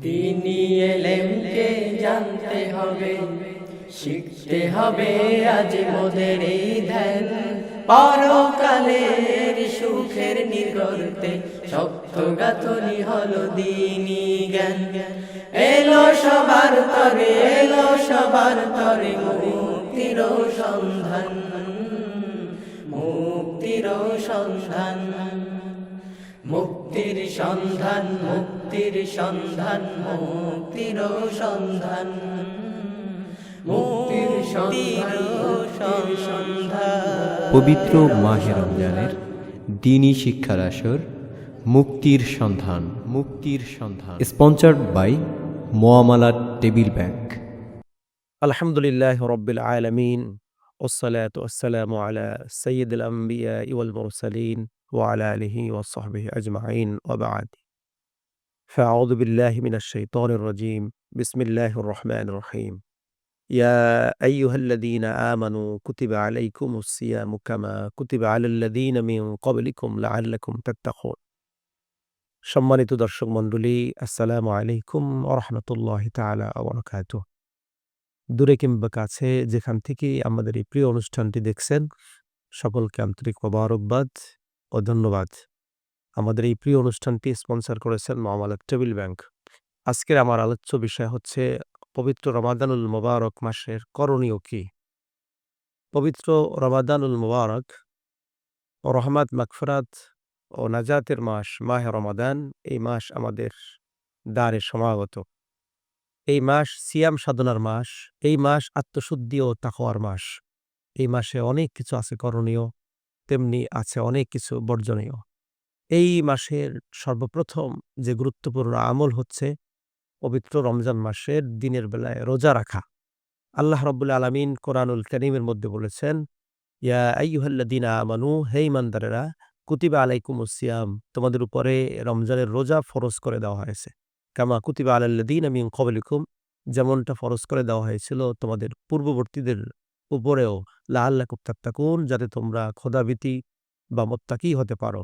দিনী এলেমকে জানতে হবে, শিখতে হবে আজ মোদের এই ধ্যান। পরকালের সুখের নিগর্তে শক্ত গাথনি হলো দিনী জ্ঞান। এলো সবার তরে, এলো সবার তরে মুক্তির সন্ধান মুক্তির সন্ধান। মুক্তির সন্ধান মুক্তির সন্ধান মুক্তির সন্ধান। মুক্তির সন্ধান। পবিত্র মাহের রমজানের দিনই শিক্ষার আসর মুক্তির সন্ধান। মুক্তির সন্ধান। স্পন্সার্ড বাই মোয়ামালা টেবিল ব্যাংক আলহামদুলিল্লাহ রব্বিল আলমিন ওসালাত ওসালাম আলা সৈয়দ আম্বিয়া ইউল মুরসালিন। وعلى آله وصحبه أجمعين وبعد فأعوذ بالله من الشيطان الرجيم بسم الله الرحمن الرحيم يا أيها الذين آمنوا كتب عليكم الصيام كما كتب على الذين من قبلكم لعلكم تتقون সম্মানিত দর্শক মণ্ডলী আসসালামু আলাইকুম ওরহমতুল্লাহ তালা আবরকাত দূরে কিংবা কাছে যেখান থেকে আমাদের এই প্রিয় অনুষ্ঠানটি দেখছেন সকলকে আন্তরিক মোবারকবাদ ও ধন্যবাদ। আমাদের এই প্রিয় অনুষ্ঠানটি স্পন্সর করেছেন মামালাক টেবিল ব্যাংক। আজকের আমার আলোচ্য বিষয় হচ্ছে, পবিত্র রমাদানুল মোবারক মাসের করণীয় কি? পবিত্র রমাদানুল মোবারক ও রহমাত মাকফরাত ও নাজাতের মাস, মাহে রমাদান, এই মাস আমাদের দ্বারে সমাগত। এই মাস সিয়াম সাধনার মাস, এই মাস আত্মশুদ্ধি ও তাকওয়ার মাস। এই মাসে অনেক কিছু আছে করণীয়। তেমনি আছে অনেক কিছু বর্জনীয়। এই মাসের সর্বপ্রথম যে গুরুত্বপূর্ণ আমল হচ্ছে পবিত্র রমজান মাসের দিনের বেলায় রোজা রাখা। আল্লাহ রব্বুল আলমিন কোরআনুল করিমের মধ্যে বলেছেন, ইয়া আইয়ুহাল্লাদিনা আমানু, হে ইমানদারেরা কুতিবা আলাইকুম সিয়াম, তোমাদের উপরে রমজানের রোজা ফরজ করে দেওয়া হয়েছে। কামা কুতিবা আলাল্লাদিন আমি কবলিকুম যেমনটা ফরজ করে দেওয়া হয়েছিল তোমাদের পূর্ববর্তীদের উপরেও লাল্লা কুত্তাকুন যাতে তোমরা খোদাবিতি বা মোত্তাকি হতে পারো।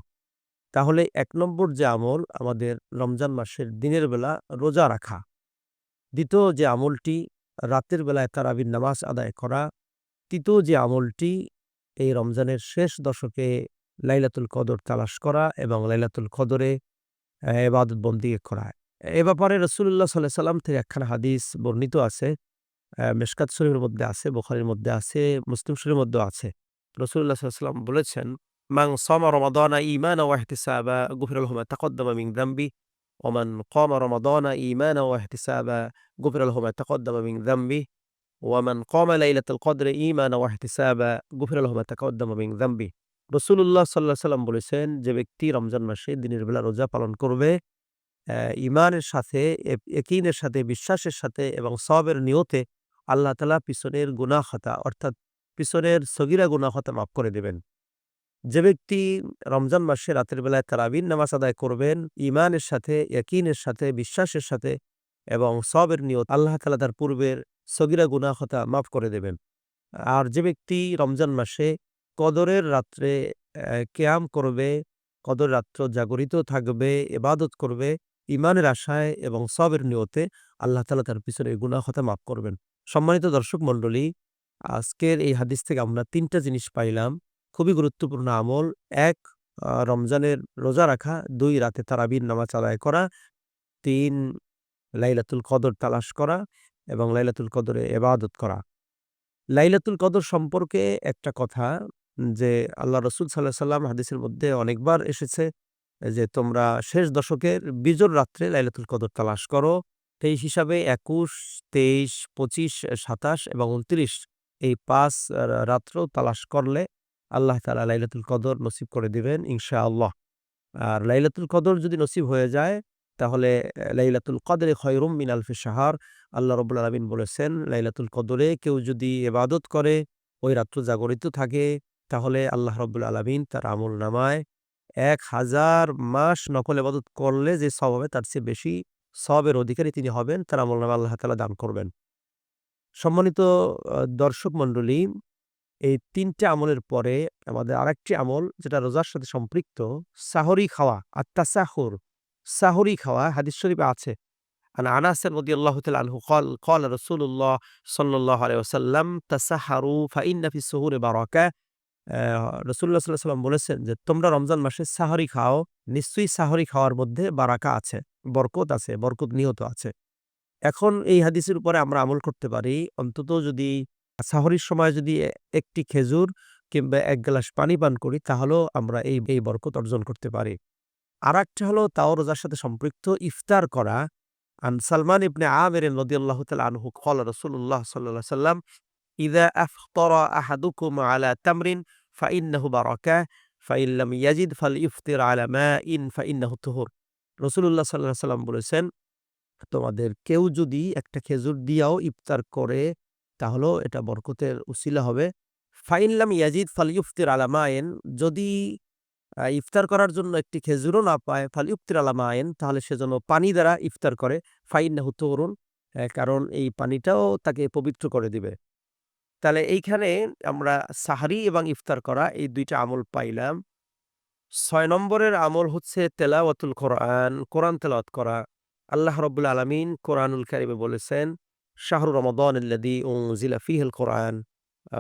তাহলে এক নম্বর যে আমল আমাদের রমজান মাসের দিনের বেলা রোজা রাখা। দ্বিতীয় যে আমলটি রাতের বেলায় তারাবির নামাজ আদায় করা। তৃতীয় যে আমলটি এই রমজানের শেষ দশকে লাইলাতুল কদর তালাশ করা এবং লাইলাতুল কদরে এবাদত বন্দি করা। এ ব্যাপারে রসুল্লাহ সাল্লাহ সাল্লাম থেকে একখানা হাদিস বর্ণিত আছে। মেশকাত শরীফের মধ্যে আছে, বোখারির মধ্যে আছে, মুসলিম শরীফের মধ্যেও আছে। রসুল্লাহ সাল্লাম বলেছেন মাং সমা রমাদানা ইমান ওয়াহতিসাবা গুফির আলহমা তাকদ্দামা মিং দাম্বি ওমান কমা রমাদানা ইমান ওয়াহতিসাবা গুফির আলহমা তাকদ্দামা মিং দাম্বি ওয়ামান কমা লাইলাতুল কদরে ইমান ওয়াহতিসাবা গুফির আলহমা তাকদ্দামা মিং দাম্বি। রসুল্লাহ সাল্লাহ সাল্লাম বলেছেন, যে ব্যক্তি রমজান মাসে দিনের বেলা রোজা পালন করবে ইমানের সাথে একিনের সাথে, বিশ্বাসের সাথে এবং সবের নিয়তে আল্লাহ তালা পিছনের গুনাহ খাতা, অর্থাৎ পিছনের সগিরা গুনাহ খাতা মাফ করে দেবেন। যে ব্যক্তি রমজান মাসে রাতের বেলায় তারাবিন নামাজ আদায় করবেন ইমানের সাথে একিনের সাথে, বিশ্বাসের সাথে এবং সবের নিয়ত আল্লাহ তালা তার পূর্বের সগিরা গুনাহ খাতা মাফ করে দেবেন। আর যে ব্যক্তি রমজান মাসে কদরের রাত্রে কেয়াম করবে, কদর রাত্র জাগরিত থাকবে, এবাদত করবে ইমানের আশায় এবং সবের নিয়তে আল্লাহ তালা তার পিছনে গুনাহ হতে মাফ করবেন। সম্মানিত দর্শক মণ্ডলী, আজকের এই হাদিস থেকে আমরা তিনটা জিনিস পাইলাম। খুবই গুরুত্বপূর্ণ আমল। এক রমজানের রোজা রাখা। দুই, রাতে তারাবির নামাজ আদায় করা। তিন, লাইলাতুল কদর তালাশ করা এবং লাইলাতুল কদরে এবাদত করা। লাইলাতুল কদর সম্পর্কে একটা কথা যে আল্লাহ রসুল সাল্লাহ সাল্লাম হাদিসের মধ্যে অনেকবার এসেছে যে তোমরা শেষ দশকের বিজোর রাত্রে লাইলাতুল কদর তালাশ করো। সেই হিসাবে একুশ, তেইশ, পঁচিশ, সাতাশ এবং উনত্রিশ এই পাঁচ রাত্র তালাশ করলে আল্লাহ তালা লাইলাতুল কদর নসিব করে দিবেন ইনশা আল্লাহ আর লাইলাতুল কদর যদি নসিব হয়ে যায়, তাহলে লাইলাতুল কদরে খয়রুম মিন আলফি সাহার আল্লাহ রবুল আলমিন বলেছেন, লাইলাতুল কদরে কেউ যদি এবাদত করে, ওই রাত্র জাগরিত থাকে, তাহলে আল্লাহ রব্বুল আলমিন তার আমল নামায় এক হাজার মাস নকল এবাদত করলে যে স্বভাবে তার চেয়ে বেশি সবের অধিকারী তিনি হবেন, তারা আমল আল্লাহ তালা দান করবেন। সম্মানিত দর্শক মণ্ডলী, এই তিনটে আমলের পরে আমাদের আরেকটি আমল, যেটা রোজার সাথে সম্পৃক্ত, সাহরি খাওয়া আত্মা সাহর সাহরি খাওয়া, হাদিস শরীফে আছে। আনাসের আল্লাহ বারকা। বলেছেন যে, তোমরা রমজান মাসে সাহরি খাও, নিশ্চয়ই সাহরি খাওয়ার মধ্যে বারাকা আছে। বরকত আছে, বরকত নিহত আছে। এখন এই হাদিসের উপরে আমরা আমল করতে পারি, অন্তত যদি সাহরির সময় যদি একটি খেজুর কিংবা এক গ্লাস পানি পান করি, তাহলেও আমরা এই এই বরকত অর্জন করতে পারি। আর একটা হলো তাও রোজার সাথে সম্পৃক্ত ইফতার করা। আন সালমান ইবনে আমের নদিয়াল্লাহ তাল আনহু কল রসুল্লাহ সাল্লাহ সাল্লাম ইদা আফতর আহাদুকুম আলা তামরিন ফাইন্নাহু বারাকা ফাইল্লাম ইয়াজিদ ফাল ইফতির আলা মা ইন ফাইন্নাহু তুহুর। রসুল্লাহ সাল্লাহ সাল্লাম বলেছেন, তোমাদের কেউ যদি একটা খেজুর দিয়াও ইফতার করে, তাহলেও এটা বরকতের উসিলা হবে। ফাইনলাম ইয়াজিদ ফাল ইফতির আলামা আইন যদি ইফতার করার জন্য একটি খেজুরও না পায় ফাল ইফতির আলামা আইন তাহলে সেজন্য পানি দ্বারা ইফতার করে। ফাইন না হতে করুন কারণ এই পানিটাও তাকে পবিত্র করে দিবে। তাহলে এইখানে আমরা সাহারি এবং ইফতার করা এই দুইটা আমল পাইলাম। ছয় নম্বরের আমল হচ্ছে তেলাওয়াতুল কোরআন কোরআন তেলাওয়াত করা। আল্লাহ রব্বুল আলমিন কোরআনুল কারিমে বলেছেন, শাহরু রমদান ইল্লাদি উজিলা ফিহিল কোরআন।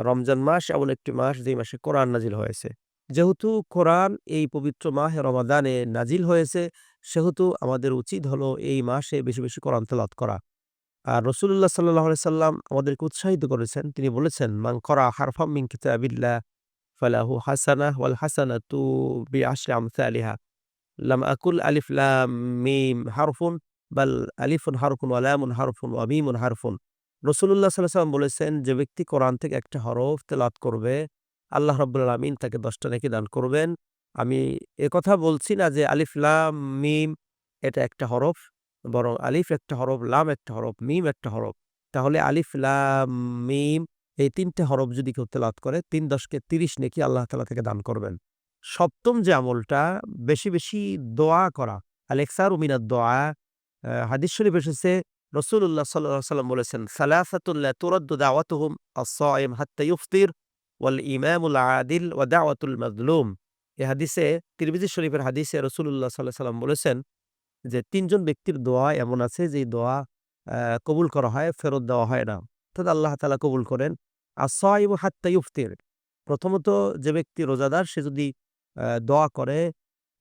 রমজান মাস এমন একটি মাস যে মাসে কোরআন নাজিল হয়েছে। যেহেতু কোরআন এই পবিত্র মাহে রমাদানে নাজিল হয়েছে, সেহেতু আমাদের উচিত হলো এই মাসে বেশি বেশি কোরআন তেলাত করা। আর রসুল্লাহ সাল্লাহ সাল্লাম আমাদেরকে উৎসাহিত করেছেন। তিনি বলেছেন, মান করা হারফাম মিন কিতাবিল্লাহ ফালাহু হাসানা ওয়াল হাসানা তু বি আশরি আমসালিহা লাম আকুল আলিফ লাম মিম হারফুন বাল আলিফুন হারফুন ওয়ালামুন হারফুন ওয়া মিমুন হারফুন রসুল্লাহ সাল্লাহ সাল্লাম বলেছেন, যে ব্যক্তি কোরআন থেকে একটা হরফ তেলাত করবে, আল্লাহ রব্বুল আলমিন তাকে দশটা নাকি দান করবেন। আমি কথা বলছি না যে আলিফ, লাম, মিম, এটা একটা হরফ, বরং আলিফ একটা হরফ, লাম একটা হরফ, মিম একটা হরফ। তাহলে আলিফ, লাম, মিম এই তিনটে হরফ যদি কেউ তেলাত করে, তিন দশকে তিরিশ নেকি আল্লাহ তালা থেকে দান করবেন। সপ্তম যে আমলটা, বেশি বেশি দোয়া করা। আলেক্সার উমিনার দোয়া। হাদিস শরীফ এসেছে রসুল্লাহ সাল্লাহ সাল্লাম বলেছেন সালাসাতুল্লাহ তুরদ্দু দাওয়াতুহুম আসাইম হাত্তা ইফতির ওয়াল ইমামুল আদিল ওয়া দাওয়াতুল মাজলুম। এ হাদিসে, তিরমিজি শরীফের হাদিসে রসুল্লাহ সাল্লাহ সাল্লাম বলেছেন যে, তিনজন ব্যক্তির দোয়া এমন আছে যে, দোয়া কবুল করা হয়, ফেরত দেওয়া হয় না। অর্থাৎ আল্লাহ তালা কবুল করেন। আসাইব হাত্তা ইফতির। প্রথমত যে ব্যক্তি রোজাদার, সে যদি দোয়া করে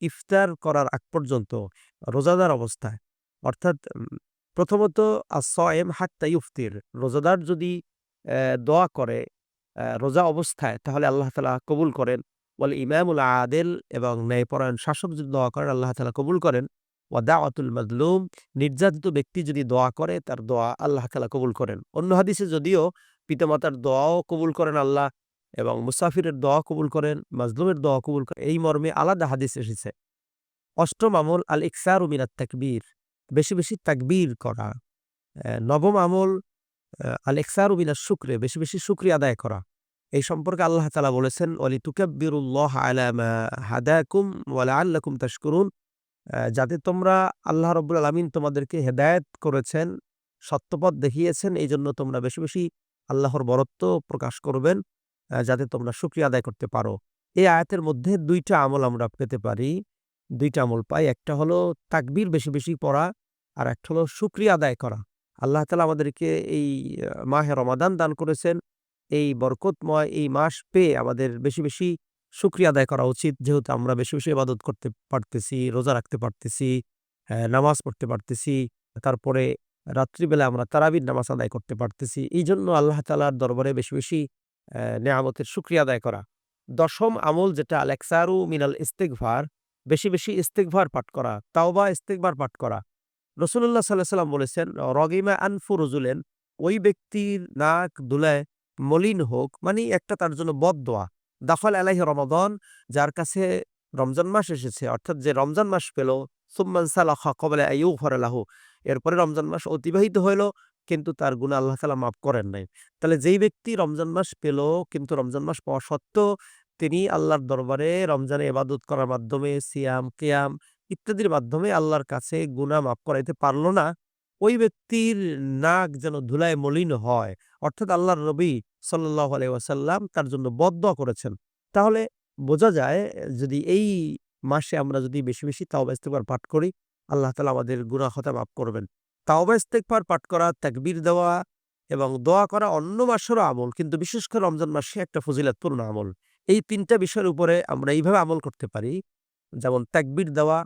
ইফতার করার আগ পর্যন্ত রোজাদার অবস্থায়। অর্থাৎ প্রথমত আসয়েম হাত্তা ইফতির। রোজাদার যদি দোয়া করে রোজা অবস্থায়, তাহলে আল্লাহ তালা কবুল করেন। ওয়াল ইমামুল আদেল এবং ন্যায়পরায়ণ শাসক যদি দোয়া করেন, আল্লাহ তালা কবুল করেন। ওয়াদাওয়াতুল মাজলুম, নির্যাতিত ব্যক্তি যদি দোয়া করে, তার দোয়া আল্লাহ তালা কবুল করেন। অন্য হাদিসে যদিও পিতামাতার দোয়াও কবুল করেন আল্লাহ এবং মুসাফিরের দোয়া কবুল করেন, মাজলুমের দোয়া কবুল করেন। এই মর্মে আলাদা হাদিস এসেছে। অষ্টম আমল আল ইকসার মিনাত তাকবীর। বেশি বেশি তাকবীর করা। নবম আমল আল ইকসার মিনাত শুক্রে। বেশি বেশি শুক্রিয়া আদায় করা। এই সম্পর্কে আল্লাহ তালা বলেছেন অলি তুকাব্বিরুল্লাহ আলা মা হাদাকুম ওয়ালা আল্লাকুম তাশকুরুন। যাতে তোমরা আল্লাহ রব্বুল আলমিন তোমাদেরকে হেদায়েত করেছেন, সত্যপথ দেখিয়েছেন এই জন্য তোমরা বেশি বেশি আল্লাহর বরত্ব প্রকাশ করবেন যাতে তোমরা শুক্রিয়া আদায় করতে পারো। এই আয়াতের মধ্যে দুইটা আমল আমরা পেতে পারি। দুইটা আমল পাই একটা হলো তাকবির বেশি বেশি পড়া আর একটা হলো শুক্রিয়া আদায় করা। আল্লাহ তালা আমাদেরকে এই মাহে রমাদান দান করেছেন। এই বরকতময় এই মাস পেয়ে আমাদের বেশি বেশি শুক্রিয়া আদায় করা উচিত। যেহেতু আমরা বেশি বেশি ইবাদত করতে পারতেছি রোজা রাখতে পারতেছি আহ, নামাজ পড়তে পারতেছি তারপরে রাত্রিবেলা আমরা তারাবির নামাজ আদায় করতে পারতেছি। এই জন্য আল্লাহ তালার দরবারে বেশি বেশি নেয়ামতের শুক্রিয়া আদায় করা। দশম আমল যেটা আলেক্সারু মিনাল ইস্তেকভার বেশি বেশি ইস্তেকভার পাঠ করা, তাওবা ইস্তেকভার পাঠ করা। রসুল্লাহ সাল্লাহ সাল্লাম বলেছেন, রগিমা আনফু রজুলেন, ওই ব্যক্তির নাক দুলায় মলিন হোক মানে একটা তার জন্য বদ দোয়া দাফাল আলাহি রমাদন, যার কাছে রমজান মাস এসেছে, অর্থাৎ যে রমজান মাস পেল, সুম্মান সালাহা কবলে আইউ ফরালাহু এরপরে রমজান মাস অতিবাহিত হইল, কিন্তু তার গুণা আল্লাহ তালা মাফ করেন নাই। তাহলে যেই ব্যক্তি রমজান মাস পেল, কিন্তু রমজান মাস পাওয়া সত্ত্বেও তিনি আল্লাহর দরবারে রমজানে এবাদত করার মাধ্যমে, সিয়াম, কেয়াম ইত্যাদির মাধ্যমে আল্লাহর কাছে গুনাহ মাফ করাইতে পারল না, ওই ব্যক্তির নাক যেন ধুলায় মলিন হয়, অর্থাৎ আল্লাহর নবী সাল্লাহ আলাই ওয়াসাল্লাম তার জন্য বদদোয়া করেছেন। তাহলে বোঝা যায়, যদি এই মাসে আমরা যদি বেশি বেশি তাও ইস্তেগফার পাঠ করি আল্লাহ তালা আমাদের গুনাহ হতা মাফ করবেন। তাওবা ইস্তেকফার পাঠ করা, তাকবীর দেওয়া এবং দোয়া করা অন্য মাসেরও আমল, কিন্তু বিশেষ করে রমজান মাসে একটা ফজিলাতপূর্ণ আমল। এই তিনটা বিষয়ের উপরে আমরা এইভাবে আমল করতে পারি। যেমন তাকবীর দেওয়া,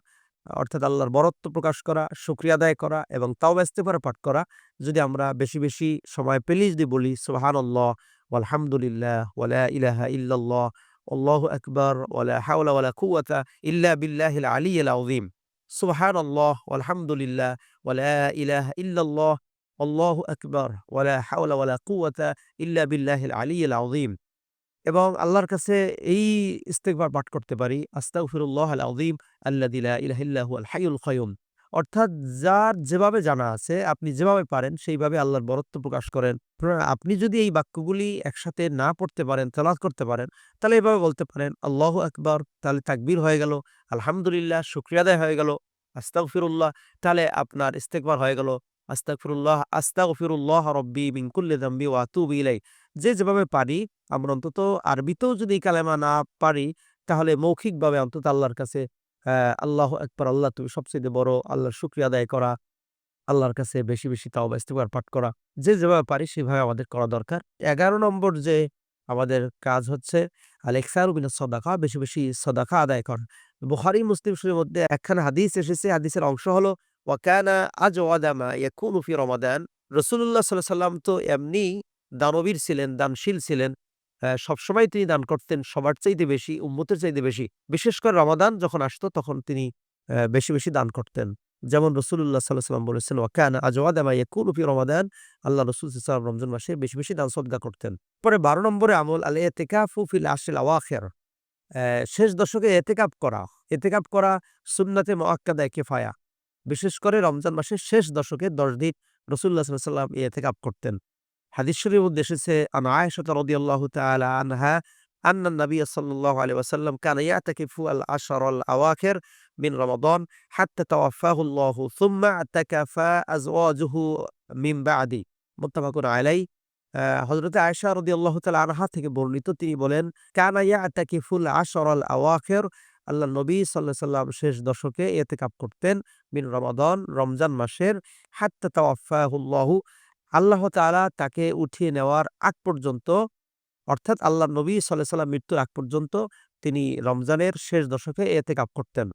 অর্থাৎ আল্লাহর বরত্ব প্রকাশ করা, শুক্রিয়া আদায় করা এবং তাওবা, ইস্তেগফার, পাঠ করা। যদি আমরা বেশি বেশি সময় পেলেই যদি বলি, সুবহানাল্লাহ আলহামদুলিল্লাহ ওয়ালা ইলাহা ইল্লাল্লাহ, আল্লাহু আকবার ওয়ালা হাওলা ওয়ালা কুওয়াতা ইল্লা বিল্লাহিল আলিয়্যিল আযীম সুবহানাল্লাহ আলহামদুলিল্লাহ ওয়ালা ইলাহা ইল্লাল্লাহ আল্লাহু আকবার ওয়ালা হাওলা ওয়ালা কুওয়াতা ইল্লা বিল্লাহিল আলিয়্যিল আযীম এবং আল্লাহর কাছে এই ইস্তেগফার পাঠ করতে পারি, আস্তাগফিরুল্লাহ আল আযীম আল্লাযী লা ইলাহা ইল্লা হুয়াল হাইয়ুল কাইয়ুম অর্থাৎ যার যেভাবে জানা আছে, আপনি যেভাবে পারেন, সেইভাবে আল্লাহর বরত্ব প্রকাশ করেন। আপনি যদি এই বাক্যগুলি একসাথে না পড়তে পারেন, তেলাওয়াত করতে পারেন, তাহলে এভাবে বলতে পারেন, আল্লাহু আকবার তাহলে তাকবীর হয়ে গেল, আলহামদুলিল্লাহ শুকরিয়া আদায় হয়ে গেল, আস্তাগফিরুল্লাহ তাহলে আপনার ইস্তেকবার হয়ে গেল, আস্তাগফিরুল্লাহ আস্তাগফিরুল্লাহ রব্বি মিন কুল্লি যামবি ওয়া আতুবু ইলাই যে যেভাবে পারি, আমরা অন্তত আরবিতেও যদি কালেমা না পারি, তাহলে মৌখিকভাবে অন্তত আল্লাহর কাছে আল্লাহ একবার আল্লাহ তুমি সবচেয়ে বড় আল্লাহর শুক্রিয়া আদায় করা, আল্লাহর কাছে বেশি বেশি তাওবা, ইস্তেগফার পাঠ করা, যে যেভাবে পারি সেভাবে আমাদের করা দরকার। এগারো নম্বর যে আমাদের কাজ হচ্ছে আলেক্সার বিন সদাকা, বেশি বেশি সদাকা আদায় করা। বুখারি, মুসলিম শরীফের মধ্যে একখানা হাদিস এসেছে, হাদিসের অংশ হলো, ওয়াকানা আজ ওয়াদামা ইয়াকুনু ফি রমাদান। রসুল্লাহ সাল্লাহ সাল্লাম তো এমনি দানবীর ছিলেন, দানশীল ছিলেন। সবসময় তিনি দান করতেন সবার চাইতে বেশি, উম্মতের চাইতে বেশি। বিশেষ করে রমাদান যখন আসতো তখন তিনি বেশি বেশি দান করতেন। যেমন রসুল্লাহ সাল্লাহ বলেছেন, ওয়াকান আজওয়াদামা ইয়াকুলুফি রমাদান। আল্লাহ রসুল সাল্লাম রমজান মাসে বেশি বেশি দান সদগা করতেন। পরে বারো নম্বরে আমল, আলে এতেকাফু ফিল আশিল আওয়াখের। শেষ দশকে এতেকাপ করা এতেকাপ করা সুন্নাতে মোয়াক্কাদায় কেফায়া। বিশেষ করে রমজান মাসের শেষ দশকে দশ দিন রসুল্লাহ সাল্লাহ সাল্লাম এতেকাপ করতেন। হাদিস শরীফের মধ্যে এসেছে, আন আনহা, আন্না নবী সাল্লাল্লাহু আলাইহি ওয়াসাল্লাম কানা ইয়াতাকিফু আল আশর আল আওয়াখির মিন রমাদান হাত্তা তাওয়াফাহু আল্লাহ সুম্মা আতাকাফা আজওয়াজুহু মিন বাদি। মুত্তাফাকুন আলাইহি। হযরতে আয়েশা রাদিয়াল্লাহু তাআলা আনহা থেকে বর্ণিত তিনি বলেন, কানা ইয়াতাকিফুল আশর আল আওয়াখির আল্লাহ নবী সাল্লাহ সাল্লাম শেষ দশকে এতেকাপ করতেন মিন রমাদান, রমজান মাসের হাত্তা তাওয়াফাহুল্লাহু আল্লাহ তাআলা তাকে উঠিয়ে নেওয়ার আগ পর্যন্ত, অর্থাৎ আল্লাহ নবী সাল্লাহ সাল্লাম মৃত্যুর আগ পর্যন্ত তিনি রমজানের শেষ দশকে এতে কাপ করতেন।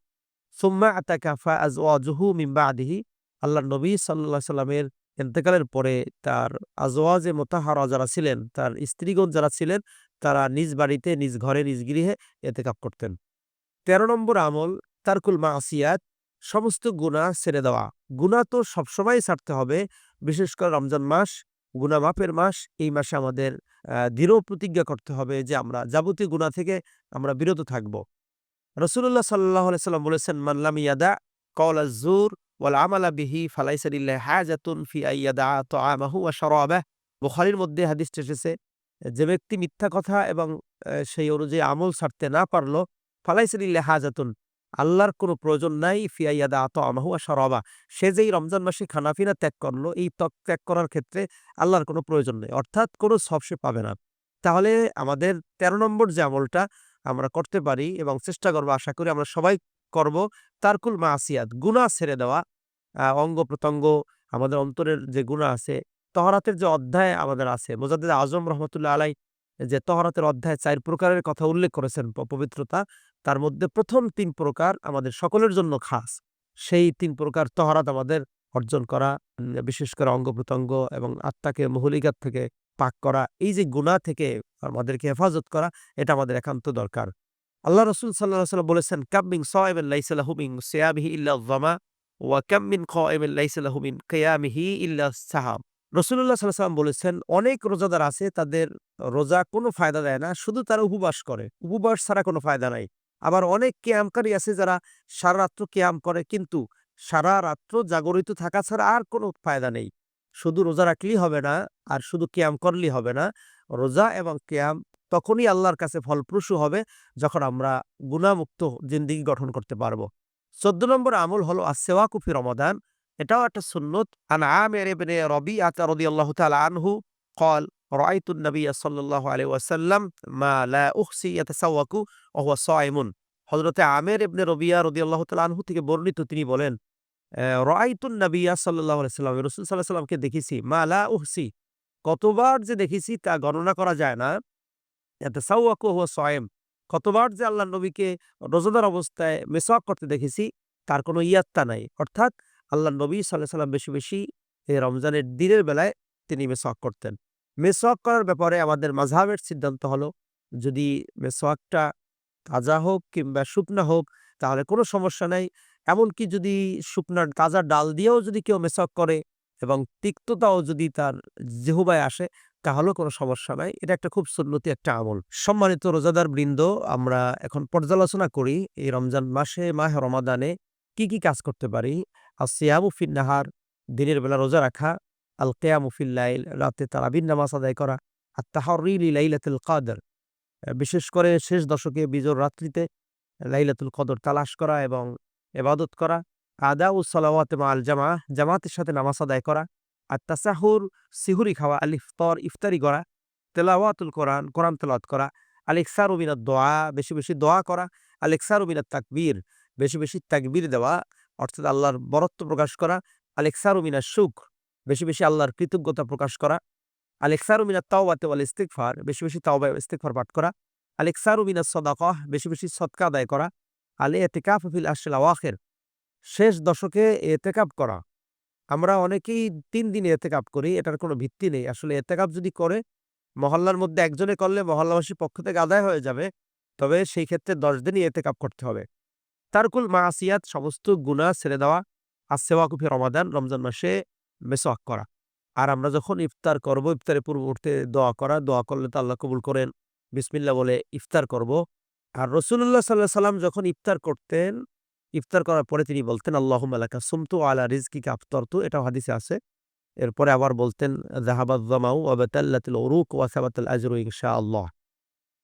সুম্মা আতাকাফা আজ ওয়াজুহু মিম্বা আদিহি আল্লাহ নবী সাল্লাহ সাল্লামের এন্তেকালের পরে তার আজওয়াজে মোতাহারা যারা ছিলেন, তার স্ত্রীগণ যারা ছিলেন, তারা নিজ বাড়িতে, নিজ ঘরে, নিজ গৃহে এতেকাপ করতেন। তেরো নম্বর আমল, তারকুল মা আসিয়াত সমস্ত গুণা ছেড়ে দেওয়া। গুণা তো সবসময় ছাড়তে হবে বিশেষ করে রমজান মাস গুণা মাপের মাস, এই মাসে আমাদের দৃঢ় প্রতিজ্ঞা করতে হবে যে আমরা যাবতীয় গুণা থেকে আমরা বিরত থাকব। রসুল্লাহ সাল্লাহ সাল্লাম বলেছেন মানলাম ইয়াদা কওলা জুর ওয়াল আমালা বিহি ফালাইসালিল্লাহ হাজাতুন ফি আইয়াদা তো আমাহু ওয়া শরাবাহ। বুখারীর মধ্যে হাদিস এসেছে, যে ব্যক্তি মিথ্যা কথা এবং সেই অনুযায়ী আমল ছাড়তে না পারল ফালাইসালিল্লাহ হাজাতুন। আল্লাহর কোনো প্রয়োজন নাই ফিয়াইয়াদা আত আমাহু ওয়া শরাবা। সে যেই রমজান মাসে খানাফিনা ত্যাগ করল, এই ত্যাগ ত্যাগ করার ক্ষেত্রে আল্লাহর কোনো প্রয়োজন নেই। অর্থাৎ কোনো সব সে পাবে না। তাহলে আমাদের ১৩ নম্বর যে আমলটা আমরা করতে পারি এবং চেষ্টা করব, আশা করি আমরা সবাই করব, তারকুল মাসিয়াত, গুনাহ ছেড়ে দেওয়া। অঙ্গ প্রত্যঙ্গ, আমাদের অন্তরের যে গুনাহ আছে, তহরাতের যে অধ্যায় আমাদের আছে, মোজাদ্দেদ আজম রহমতুল্লাহ আলাই যে তহরাতের অধ্যায় চার প্রকারের কথা উল্লেখ করেছেন পবিত্রতা। তার মধ্যে প্রথম তিন প্রকার আমাদের সকলের জন্য খাস। সেই তিন প্রকার তহরাত আমাদের অর্জন করা, বিশেষ করে অঙ্গ প্রত্যঙ্গ এবং আত্মাকে মহলিকার থেকে পাক করা, এই যে গুণা থেকে আমাদেরকে হেফাজত করা, এটা আমাদের একান্ত দরকার। আল্লাহ রসুল সাল্লাহ সাল্লাম বলেছেন, কামিং সাহেবেন সিয়াবিহি ইল্লা জামা ওয়া কামিন খাইমেন লাইসালাহুমিন কিয়ামিহি ইল্লা সাহাব রসুল্লাহ সাল্লাহ সাল্লাম বলেছেন, অনেক রোজাদার আছে, তাদের রোজা কোনো ফায়দা দেয় না, শুধু তারা উপবাস করে। উপবাস ছাড়া কোনো ফায়দা নাই। আবার অনেক ক্যামকারী আছে যারা সারা রাত্র ক্যাম করে, কিন্তু সারা রাত্র জাগরিত থাকা ছাড়া আর কোনো ফায়দা নেই। শুধু রোজা রাখলেই হবে না, আর শুধু কেয়াম করলেই হবে না, রোজা এবং কেয়াম তখনই আল্লাহর কাছে ফলপ্রসূ হবে যখন আমরা গুণামুক্ত জিন্দিগি গঠন করতে পারব। চোদ্দ নম্বর আমল হলো আসেওয়াকুফি রমাদান। এটাও একটা সুন্নত। আন আমের এবনে রবি আনহু কল রায়তুন নবী সাল্লাহ আলী ওয়াসাল্লাম মা লা উহসি ইয়াতাসাওয়াকু ওহুয়া সাইমুন হজরতে আমের ইবনে রবিয়া রদি আনহু থেকে বর্ণিত তিনি বলেন রায়তুন নবিয়া সাল্লাহ আলাইসাল্লাম রসুল সাল্লাহ সাল্লামকে দেখেছি, মা লা উহসি কতবার যে দেখেছি তা গণনা করা যায় না। এতে সাউয়াকু ওহুয়া সয়েম কতবার যে আল্লাহ নবীকে রোজাদার অবস্থায় মেসওয়াক করতে দেখেছি, তার কোনো ইয়াত্তা নাই। অর্থাৎ আল্লাহ নবী সাল্লাহ সাল্লাম বেশি বেশি রমজানের দিনের বেলায় তিনি মেসওয়াক করতেন। মেসওয়াক করার ব্যাপারে আমাদের মাঝহাবের সিদ্ধান্ত হলো, যদি মেসওয়াকটা তাজা হোক কিংবা শুকনা হোক, তাহলে কোনো সমস্যা নাই। এমনকি যদি শুকনার তাজা ডাল দিয়েও যদি কেউ মেসওয়াক করে এবং তিক্ততাও যদি তার জেহুবায় আসে, তাহলেও কোনো সমস্যা নাই। এটা একটা খুব সুন্নতি একটা আমল। সম্মানিত রোজাদার বৃন্দ, আমরা এখন পর্যালোচনা করি এই রমজান মাসে, মাহ রমাদানে কি কি কাজ করতে পারি। আর সিয়ামুফিন নাহার, দিনের বেলা রোজা রাখা আল কেয়ামুফিল লাইল, রাতে তারাবিন নামাজ আদায় করা আর তাহরিলি লাইলাতুল কাদর। বিশেষ করে শেষ দশকে বিজোর রাত্রিতে লাইলাতুল কদর তালাশ করা এবং এবাদত করা আদা ও সালাওয়াত আল জামা জামাতের সাথে নামাজ আদায় করা আর তাসাহুর সিহুরি খাওয়া আল ইফতর ইফতারি করা, তেলাওয়াতুল কোরআন কোরআন তেলাওয়াত করা আল ইকসার উবিনাত দোয়া, বেশি বেশি দোয়া করা আল ইকসার উবিনাত তাকবীর, বেশি বেশি তাকবীর দেওয়া, অর্থাৎ আল্লাহর বরত্ব প্রকাশ করা আল ইকসার উমিনা সুখ বেশি বেশি আল্লাহর কৃতজ্ঞতা প্রকাশ করা। আল ইকসার উমিনা তাওবাতে ওয়াল ইস্তিকফার বেশি বেশি তাওবা ইস্তিকফার পাঠ করা। আল ইকসার উমিনা সদাকহ, বেশি বেশি সৎকা আদায় করা। আলে এতেকাফ ফিল আশিল আওয়াখের, শেষ দশকে এতেকাপ করা। আমরা অনেকেই তিন দিনে এতেকাপ করি, এটার কোনো ভিত্তি নেই। আসলে এতেকাপ যদি করে, মহল্লার মধ্যে একজনে করলে মহল্লাবাসীর পক্ষ থেকে আদায় হয়ে যাবে, তবে সেই ক্ষেত্রে দশ দিনই এতেকাপ করতে হবে। তারকুল মাসিয়াত, সমস্ত গুণা ছেড়ে দেওয়া। আর সেওয়াকুফি রমাদান, রমজান মাসে মেসোয়াক করা। আর আমরা যখন ইফতার করব, ইফতারের পূর্ববর্তী দোয়া করা, দোয়া করলে তো আল্লাহ কবুল করেন। বিসমিল্লা বলে ইফতার করব। আর রসুল্লাহ সাল্লাহ সাল্লাম যখন ইফতার করতেন, ইফতার করার পরে তিনি বলতেন আল্লাহ আলাকা সুমতু আলা রিজকিকা আফতরতু। এটাও হাদিসে আছে। এরপরে আবার বলতেন জাহাবাদ জামাউ ওয়াবাতাল্লাতুল উরুক ওয়াসাবাতুল আজরু ইনশা আল্লাহ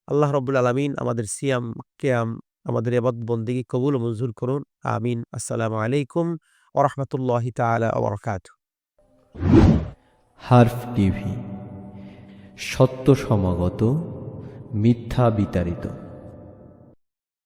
আল্লাহ রব্বুল আলমিন আমাদের সিয়াম, কেয়াম, আমাদের এবাদ বন্দিগি কবুল মঞ্জুর করুন। আমিন। আসসালামু আলাইকুম ওরহমতুল্লাহ তালা ওবরকাত হার্ফ টিভি সত্য সমাগত মিথ্যা বিতাড়িত।